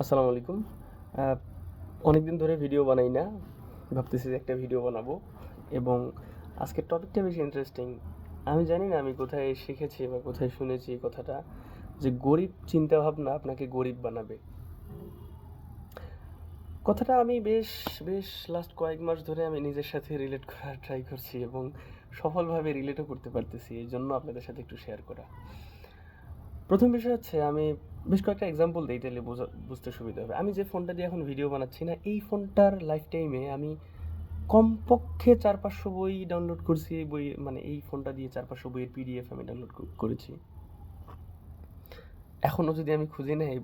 আসসালামু আলাইকুম। অনেক দিন ধরে ভিডিও বানাই না, ভাবতেছি যে একটা ভিডিও বানাবো। এবং আজকের টপিকটা বেশি ইন্টারেস্টিং আমি জানি না আমি কোথায় শিখেছি বা কোথায় শুনেছি এই কথাটা, যে গরিব চিন্তাভাবনা আপনাকে গরিব বানাবে। কথাটা আমি বেশ বেশ লাস্ট কয়েক মাস ধরে আমি নিজের সাথে রিলেট করার ট্রাই করছি এবং সফলভাবে রিলেটও করতে পারতেছি। এই জন্য আপনাদের সাথে একটু শেয়ার করা। প্রথম বিষয় হচ্ছে, আমি বেশ কয়েকটা এক্সাম্পল দিই তাহলে বুঝতে সুবিধা হবে। আমি যে ফোনটা দিয়ে এখন ভিডিও বানাচ্ছি না, এই ফোনটার লাইফ টাইমে আমি কমপক্ষে চার পাঁচশো বই ডাউনলোড করছি, এই বই মানে এই ফোনটা দিয়ে চার পাঁচশো বইয়ের পিডিএফ আমি ডাউনলোড করেছি। এখনও যদি আমি খুঁজে নেই,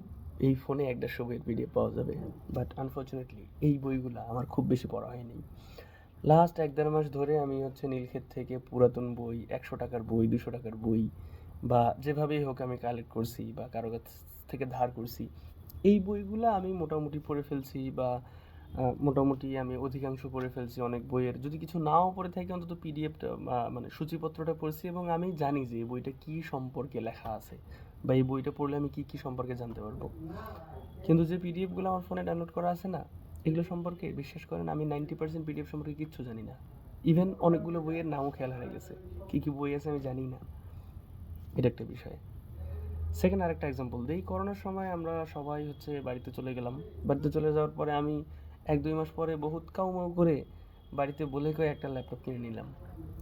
এই ফোনে এক দেড়শো বইয়ের পিডিএফ পাওয়া যাবে। বাট আনফর্চুনেটলি এই বইগুলো আমার খুব বেশি পড়া হয়নি। লাস্ট এক দেড় মাস ধরে আমি হচ্ছে নীলক্ষেত থেকে পুরাতন বই, একশো টাকার বই, দুশো টাকার বই বা যেভাবেই হোক আমি কালেক্ট করছি বা কারও কাছ থেকে ধার করছি, এই বইগুলো আমি মোটামুটি পড়ে ফেলছি বা মোটামুটি আমি অধিকাংশ পড়ে ফেলছি অনেক বইয়ের। যদি কিছু নাও পড়ে থাকে, অন্তত পিডিএফটা মানে সূচিপত্রটা পড়ছি এবং আমি জানি যে এই বইটা কী সম্পর্কে লেখা আছে বা এই বইটা পড়লে আমি কী কী সম্পর্কে জানতে পারব। কিন্তু যে পিডিএফগুলো আমার ফোনে ডাউনলোড করা আছে না, এগুলো সম্পর্কে বিশ্বাস করেন আমি নাইনটি পার্সেন্ট পিডিএফ সম্পর্কে কিচ্ছু জানি না। ইভেন অনেকগুলো বইয়ের নামও খেয়াল হয়ে গেছে। কী কী বই আছে আমি জানি না। এটা একটা বিষয়। সেকেন্ড আরেকটা এক্সাম্পল দিই করোনার সময় আমরা সবাই হচ্ছে বাড়িতে চলে গেলাম। বাড়িতে চলে যাওয়ার পরে আমি এক দুই মাস পরে বহুত কাউমাউ করে বাড়িতে বলে কয়ে একটা ল্যাপটপ কিনে নিলাম।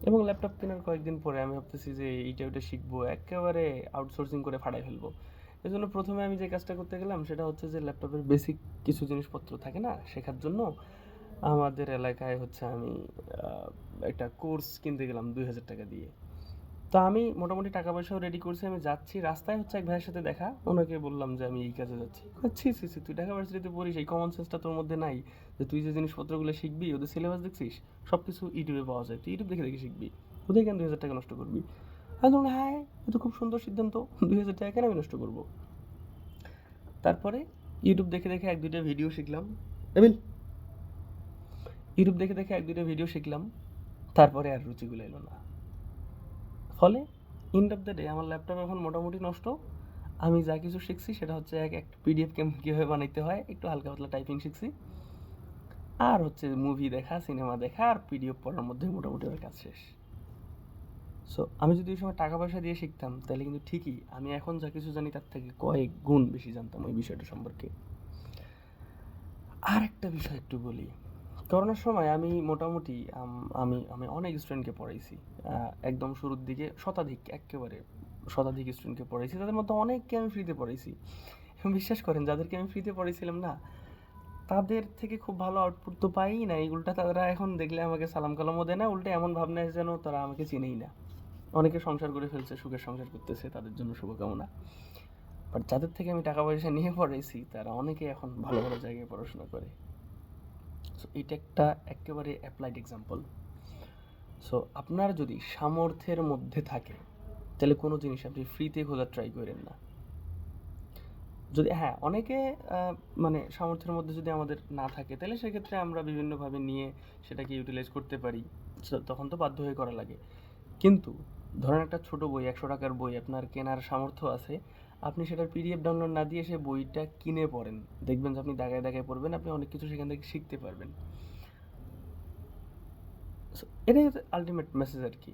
এবং ল্যাপটপ কেনার কয়েকদিন পরে আমি ভাবতেছি যে এইটা ওইটা শিখব, একেবারে আউটসোর্সিং করে ফাড়াই ফেলব। এই জন্য প্রথমে আমি যে কাজটা করতে গেলাম সেটা হচ্ছে যে ল্যাপটপের বেসিক কিছু জিনিসপত্র থাকে না শেখার জন্য, আমাদের এলাকায় হচ্ছে আমি একটা কোর্স কিনতে গেলাম দুই হাজার টাকা দিয়ে। তো আমি মোটামুটি টাকা পয়সাও রেডি করছি, আমি যাচ্ছি। রাস্তায় হচ্ছে এক ভাইয়ের সাথে দেখা। ওনাকে বললাম যে আমি এই কাজে যাচ্ছি। ছি ছি ছি, তুই ঢাকা ভার্সিটিতে পড়িস, এই কমন সেন্সটা তোর মধ্যে নাই। যে তুই যে জিনিসপত্রগুলো শিখবি, ওদের সিলেবাস দেখছিস সব কিছু ইউটিউবে পাওয়া যায়। তুই ইউটিউব দেখে দেখে শিখবি। ওদের কেন দুই হাজার টাকা নষ্ট করবি? আমি বললাম হ্যাঁ এ তো খুব সুন্দর সিদ্ধান্ত। দুই হাজার টাকা কেন আমি নষ্ট করব? তারপরে ইউটিউব দেখে দেখে এক দুইটা ভিডিও শিখলাম। এবিল, ইউটিউব দেখে দেখে এক দুইটা ভিডিও শিখলাম। তারপরে আর রুচিগুলো এলো না। ফলে এন্ড অফ দ্য ডে আমার ল্যাপটপ এখন মোটামুটি নষ্ট। আমি যা কিছু শিখছি সেটা হচ্ছে এক একটা পিডিএফ কীভাবে বানাইতে হয়, একটু হালকা পাতলা টাইপিং শিখছি। আর হচ্ছে মুভি দেখা সিনেমা দেখা, আর পিডিএফ পড়ার মধ্যে মোটামুটি আমার কাজ শেষ। সো আমি যদি ওই সময় টাকা পয়সা দিয়ে শিখতাম, তাহলে কিন্তু ঠিকই, আমি এখন যা কিছু জানি তার থেকে কয়েক গুণ বেশি জানতাম ওই বিষয়টা সম্পর্কে। আর একটা বিষয় একটু বলি। করোনার সময় আমি মোটামুটি, আমি আমি অনেক স্টুডেন্টকে পড়াইছি। একদম শুরুর দিকে শতাধিক একেবারে শতাধিক স্টুডেন্টকে পড়াইছি। তাদের মধ্যে অনেককে আমি ফ্রিতে পড়াইছি। বিশ্বাস করেন, যাদেরকে আমি ফ্রিতে পড়াইছিলাম না, তাদের থেকে খুব ভালো আউটপুট তো পাই না এই উল্টা তারা এখন দেখলে আমাকে সালাম কালামও দেয় না, উল্টে এমন ভাবনা যেন তারা আমাকে চিনেই না। অনেকে সংসার করে ফেলছে, সুখের সংসার করতেছে, তাদের জন্য শুভকামনা। বাট যাদের থেকে আমি টাকা পয়সা নিয়ে পড়াইছি, তারা অনেকে এখন ভালো ভালো জায়গায় পড়াশোনা করে। এটা একটা একেবারে অ্যাপ্লাইড এক্সাম্পল সো আপনার যদি সামর্থ্যের মধ্যে থাকে, তাহলে কোনো জিনিস আপনি ফ্রিতে খোঁজার ট্রাই করেন না। যদি হ্যাঁ অনেকে মানে সামর্থ্যের মধ্যে যদি আমাদের না থাকে, তাহলে সেক্ষেত্রে আমরা বিভিন্নভাবে নিয়ে সেটাকে ইউটিলাইজ করতে পারি। তখন তো বাধ্য হয়ে করা লাগে। কিন্তু ধরেন একটা ছোট বই, একশো টাকার বই আপনার কেনার সামর্থ্য আছে, আপনি সেটার পিডিএফ ডাউনলোড না দিয়ে সে বইটা কিনে পড়েন। দেখবেন যে আপনি দাগায় দাগায় পড়বেন, আপনি অনেক কিছু সেখান থেকে শিখতে পারবেন। এটাই আলটিমেট মেসেজ আর কি।